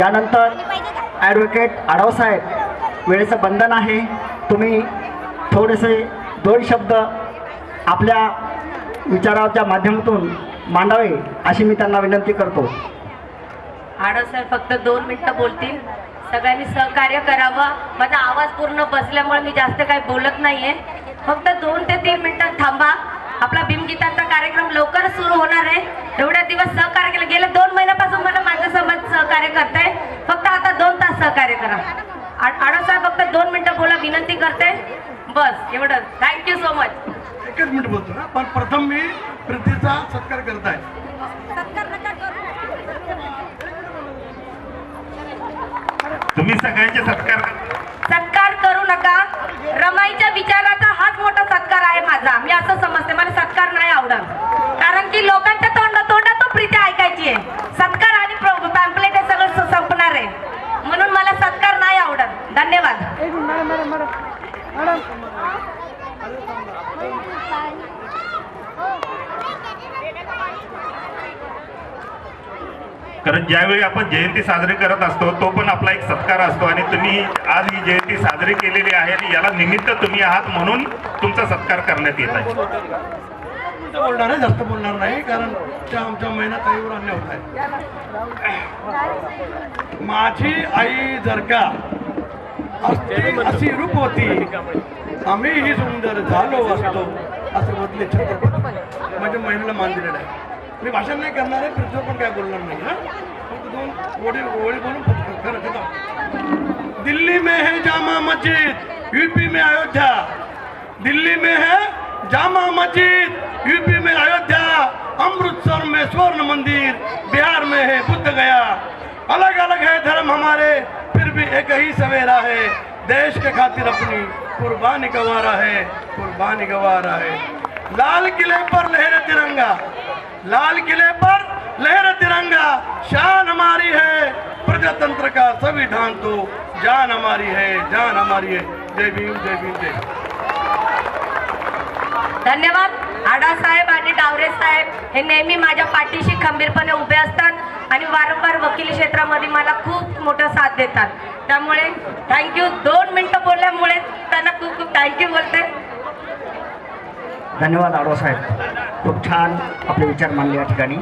त्यानंतर ॲडव्होकेट आढावसाहेब वेळेचं बंधन आहे. तुम्ही थोडेसे दोन शब्द आपल्या विचाराच्या माध्यमातून मांडावे अशी मी त्यांना विनंती करतो. आढावसाहेब फक्त दोन मिनटं बोलतील. सगळ्यांनी सहकार्य करावं. माझा आवाज पूर्ण बसल्यामुळे मी जास्त काही बोलत नाहीये. फक्त दोन ते तीन मिनिटं थांबा. आपला भीमगीतांचा कार्यक्रम लवकरच सुरू होणार आहे. एवढ्या दिवस सहकार्य केलं. गेले दोन महिन्यापासून मला माझं समाज सहकार्य करताय फक्त आता दोन तास सहकार्य करा. साहेब फक्त दोन मिनिटं बोला विनंती करते. बस एवढंच. थँक्यू सो मच एकच मिनिट बोलतो ना पण प्रथम मी प्रीतीचा सत्कार करत आहे तुम्ही सगळ्यांचे सत्कार करा. सत्कार करू नका. रमाईच्या विचाराचा हाच मोठा सत्कार आहे माझा. मी असं समजते मला सत्कार नाही आवडत. कारण की लोकांच्या तोंड तोंडातून प्रीती ऐकायची आहे सत्कार आणि पॅम्पलेट हे सगळं स- संपणार आहे म्हणून मला सत्कार नाही आवडत धन्यवाद कारण ज्यावेळी आपण जयंती साजरी करत असतो तो पण आपला एक सत्कार असतो आणि तुम्ही आज ही जयंती साजरी केलेली आहे आणि याला निमित्त तुम्ही आहात म्हणून तुमचा सत्कार करण्यात येत आहे. बोलणार आहे जास्त बोलणार नाही कारण त्या आमच्या महिन्यात आईवर अन्याय होत आहे. माझी आई जर का असती अशी रूपवती आम्हीही सुंदर झालो असतो असं म्हटले छत्रपती माझ्या महिन्याला मान दिलेला आहे. मी भाषण नाही करणार आहे पृथ्वी पण काय बोलणार नाही हा? फक्त दोन ओळी ओळी बोलून फक्त खरं खतम दिल्ली में है जामा मस्जिद यूपी में अयोध्या. दिल्ली में है जामा मस्जिद यूपी में अयोध्या. अमृतसर में स्वर्ण मंदिर बिहार में है बुद्ध गया. अलग अलग है धर्म हमारे फिर भी एक ही सवेरा है. देश के खातिर अपनी कुर्बानी गंवारा है कुर्बानी गंवारा है। लाल किले पर लहर तिरंगा। लाल किले पर लहर तिरंगा। शान हमारी है। प्रजातंत्र का संविधान तो जान हमारी है जान हमारी है। जय भीम जय भीम जय धन्यवाद आडा साहेब आणि डावरे साहेब. हे नेहमी माझ्या पाठीशी खंबीरपणे उभे असतात आणि वारंवार वकील क्षेत्रामध्ये मला खूप मोठा साथ देतात. त्यामुळे थँक्यू दोन मिनिटं बोलल्यामुळे त्यांना खूप खूप थँक्यू बोलते. धन्यवाद आढावसाहेब खूप छान आपले विचार मांडले या ठिकाणी.